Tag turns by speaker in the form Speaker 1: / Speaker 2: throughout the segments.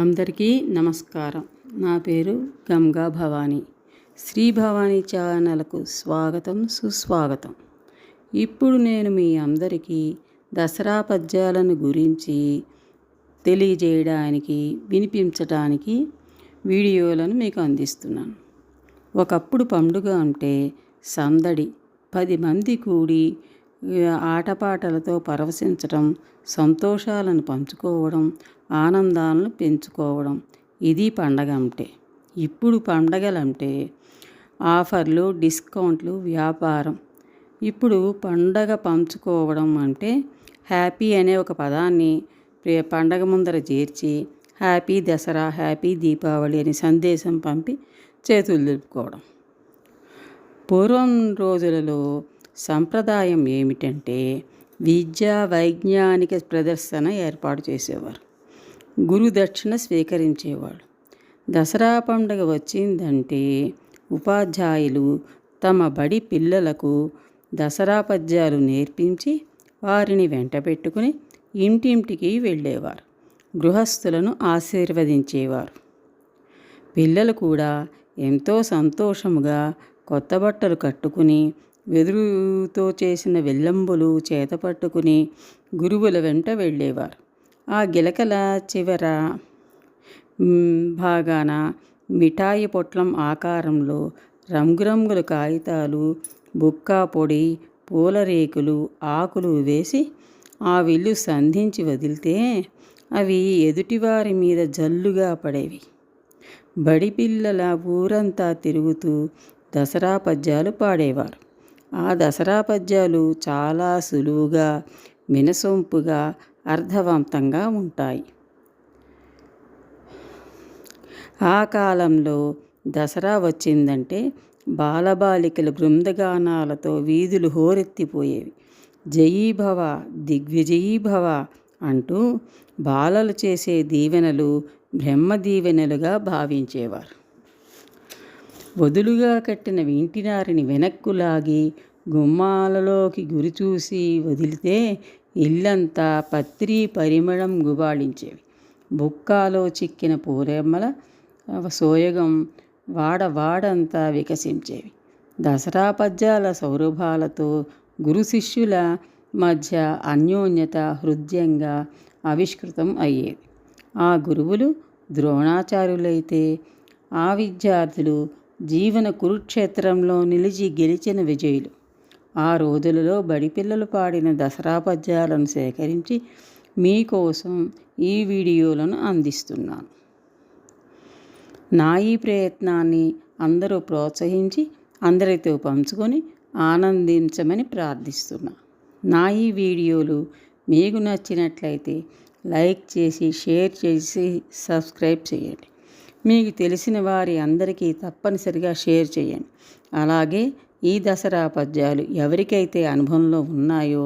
Speaker 1: అందరికీ నమస్కారం. నా పేరు గంగా భవానీ. శ్రీ భవానీ ఛానల్కు స్వాగతం సుస్వాగతం. ఇప్పుడు నేను మీ అందరికీ దసరా పద్యాలను గురించి తెలియజేయడానికి వినిపించడానికి వీడియోలను మీకు అందిస్తున్నాను. ఒకప్పుడు పండుగ అంటే సందడి. పది మంది కూడి ఆటపాటలతో పరవశించడం సంతోషాలను పంచుకోవడం ఆనందాలను పెంచుకోవడం. ఇది పండగ అంటే. ఇప్పుడు పండగలంటే ఆఫర్లు డిస్కౌంట్లు వ్యాపారం. ఇప్పుడు పండగ పంచుకోవడం అంటే హ్యాపీ అనే ఒక పదాన్ని పండగ ముందర చేర్చి హ్యాపీ దసరా హ్యాపీ దీపావళి అని సందేశం పంపి చేతులు దులుపుకోవడం. పూర్వం రోజులలో సంప్రదాయం ఏమిటంటే విద్యా వైజ్ఞానిక ప్రదర్శన ఏర్పాటు చేసేవారు. గురుదక్షిణ స్వీకరించేవాడు. దసరా పండుగ వచ్చిందంటే ఉపాధ్యాయులు తమ బడి పిల్లలకు దసరా పద్యాలు నేర్పించి వారిని వెంట పెట్టుకుని ఇంటింటికి వెళ్ళేవారు. గృహస్థులను ఆశీర్వదించేవారు. పిల్లలు కూడా ఎంతో సంతోషముగా కొత్త బట్టలు కట్టుకుని వెదురుతో చేసిన వెల్లంబులు చేత పట్టుకుని గురువుల వెంట వెళ్ళేవారు. ఆ గిలకల చివర భాగాన మిఠాయి పొట్లం ఆకారంలో రంగురంగుల కాగితాలు బుక్కా పొడి పూల రేకులు ఆకులు వేసి ఆ విల్లు సంధించి వదిలితే అవి ఎదుటివారి మీద జల్లుగా పడేవి. బడి పిల్లల ఊరంతా తిరుగుతూ దసరా పద్యాలు పాడేవారు. ఆ దసరా పద్యాలు చాలా సులువుగా వినసొంపుగా అర్థవంతంగా ఉంటాయి. ఆ కాలంలో దసరా వచ్చిందంటే బాలబాలికల బృందగానాలతో వీధులు హోరెత్తిపోయేవి. జయీభవ దిగ్విజయీభవ అంటూ బాలలు చేసే దీవెనలు బ్రహ్మ దీవెనలుగా భావించేవారు. వదులుగా కట్టిన వింటినారిని వెనక్కు లాగి గుమ్మాలలోకి గురి చూసి వదిలితే ఇల్లంతా పత్రి పరిమళం గుబాళించేవి. బుక్కాలో చిక్కిన పూరెమ్మల సోయగం వాడ వాడంతా వికసించేవి. దసరా పద్యాల సౌరభాలతో గురు శిష్యుల మధ్య అన్యోన్యత హృదయంగా ఆవిష్కృతం అయ్యేది. ఆ గురువులు ద్రోణాచార్యులైతే ఆ విద్యార్థులు జీవన కురుక్షేత్రంలో నిలిచి గెలిచిన విజయులు. ఆ రోజులలో బడిపిల్లలు పాడిన దసరా పద్యాలను సేకరించి మీకోసం ఈ వీడియోలను అందిస్తున్నాను. నా ఈ ప్రయత్నాన్ని అందరూ ప్రోత్సహించి అందరితో పంచుకొని ఆనందించమని ప్రార్థిస్తున్నా. నా ఈ వీడియోలు మీకు నచ్చినట్లయితే లైక్ చేసి షేర్ చేసి సబ్స్క్రైబ్ చేయండి. మీకు తెలిసిన వారి అందరికీ తప్పనిసరిగా షేర్ చేయండి. అలాగే ఈ దసరా పద్యాలు ఎవరికైతే అనుభవంలో ఉన్నాయో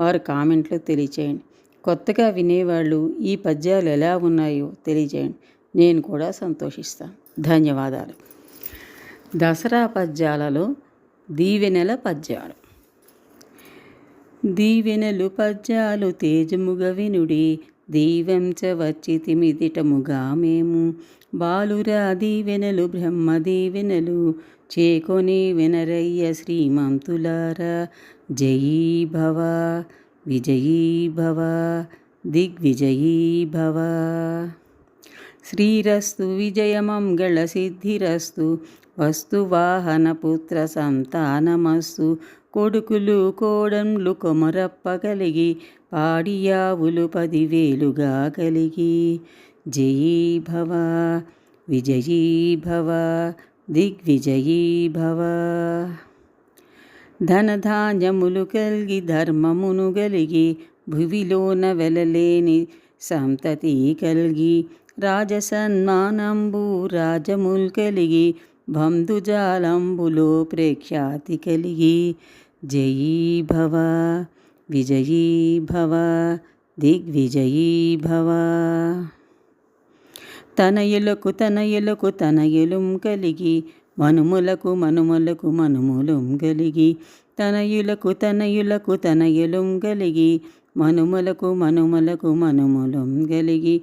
Speaker 1: వారు కామెంట్లో తెలియచేయండి. కొత్తగా వినేవాళ్ళు ఈ పద్యాలు ఎలా ఉన్నాయో తెలియజేయండి నేను కూడా సంతోషిస్తాను. ధన్యవాదాలు. దసరా పద్యాలలో దీవెనల పద్యాలు. దీవెనలు పద్యాలు తేజముగ వినుడి దీవెంచ వచ్చి తిమిదిటముగా మేము. బాలురా దీవెనలు బ్రహ్మ దీవెనలు చేకొని వినరయ్య శ్రీమంతులారా జయీ భవ విజయీ భవ దిగ్విజయీ భవ. శ్రీరస్తు విజయమంగళ సిద్ధిరస్తు వస్తువాహనపుత్ర సంతానమస్తు. కొడుకులు కోడంలు కొమరప్ప కలిగి పాడియావులు పదివేలుగా కలిగి. జయీ భవ విజయీ భవ దిగ్విజయీ భవ ధనధాన్యములు కలిగి ధర్మమును గలిగి భువిలోన వెలలేని సంతతి కలిగి రాజసన్మానంబు రాజముల్ కలిగి బంధుజాలంబులో ప్రఖ్యాతి కలిగి జయీ భవ విజయీ భవ దిగ్విజయీ భవ తనయులకు తనయులకు తనయులం కలిగి మనుములకు మనుములకు మనుములం కలిగి తనయులకు తనయులకు తనయులం కలిగి మనుమలకు మనుమలకు మనుమలం కలిగి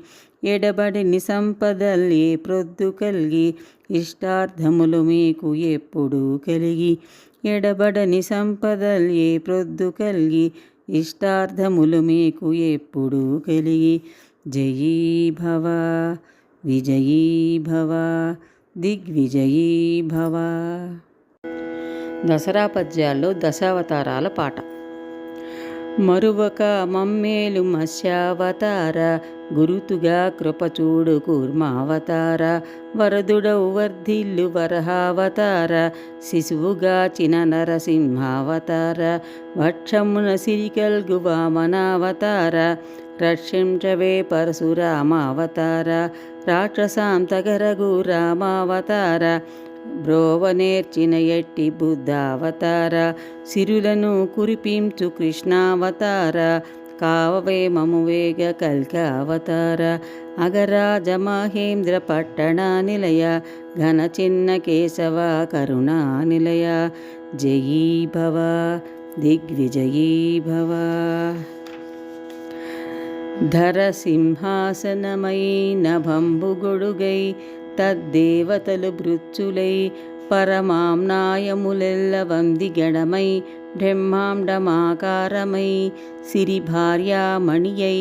Speaker 1: ఎడబడిని సంపదల్లే ప్రొద్దు కలిగి ఇష్టార్థములు మీకు ఎప్పుడు కలిగి ఎడబడని సంపదల్లి ప్రొద్దు కలిగి ఇష్టార్థములు మీకు ఎప్పుడు కలిగి జయీ భవ విజయీ భవ దిగ్విజయీ భవ దసరా పద్యాల్లో దశావతారాల పాట. మరువక మమ్మేలు మత్స్యావతార గురుతుగా కృపచూడు కూర్మావతార వరదుడవు వర్ధిల్లు వరహావతార శిశువుగా చిన నరసింహావతార వక్షమున సిరికల్గు వామనావతార రక్షించవే పరశురామావతార రాక్షసాంతగరగు రామావతార బ్రోవనేర్చిన ఎట్టి బుద్ధావతార సిరులను కురిపించు కృష్ణావతార కావవే మము వేగ కల్కావతార అగరాజ మహేంద్ర పట్టణ నిలయ ఘన చిన్న కేశవ కరుణా నిలయ జయీ భవ దిగ్విజయీ భవ ధర సింహాసనమై నభంబుగొడుగై తద్దేవతలు భృత్యులై పరమాంనాయములెల్ల వందిగణమై బ్రహ్మాండమాకారమై సిరి భార్యామణియై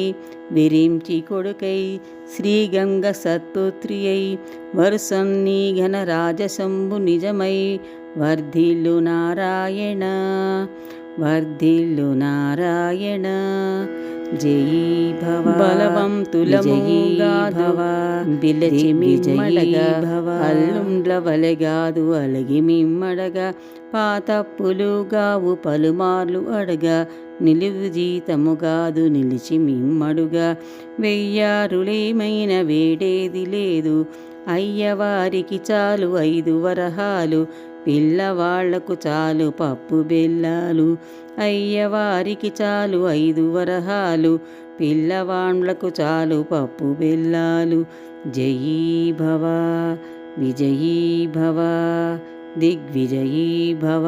Speaker 1: విరించి కొడుకై శ్రీగంగ సత్పుత్రియై వరుసన్నీ ఘనరాజశంభు నిజమై వర్ధిల్లు నారాయణ వర్ధిల్లు నారాయణ. జయీ భవ బలవంతులముగాధవ బిలచి మిమ్మడగా అల్లుండ్ల వలెగాదు అలగి మిమ్మడగా పాతప్పులుగావు పలుమార్లు అడగా నిలువు జీతముగాదు నిలిచి మిమ్మడుగా. వెయ్యారులేమైన వేడేది లేదు అయ్యవారికి చాలు ఐదు వరహాలు పిల్లవాళ్ళకు చాలు పప్పు బెల్లాలు అయ్యవారికి చాలు ఐదు వరహాలు పిల్లవాండ్లకు చాలు పప్పు బెల్లాలు. జయీ భవ విజయీ భవ దిగ్విజయీ భవ.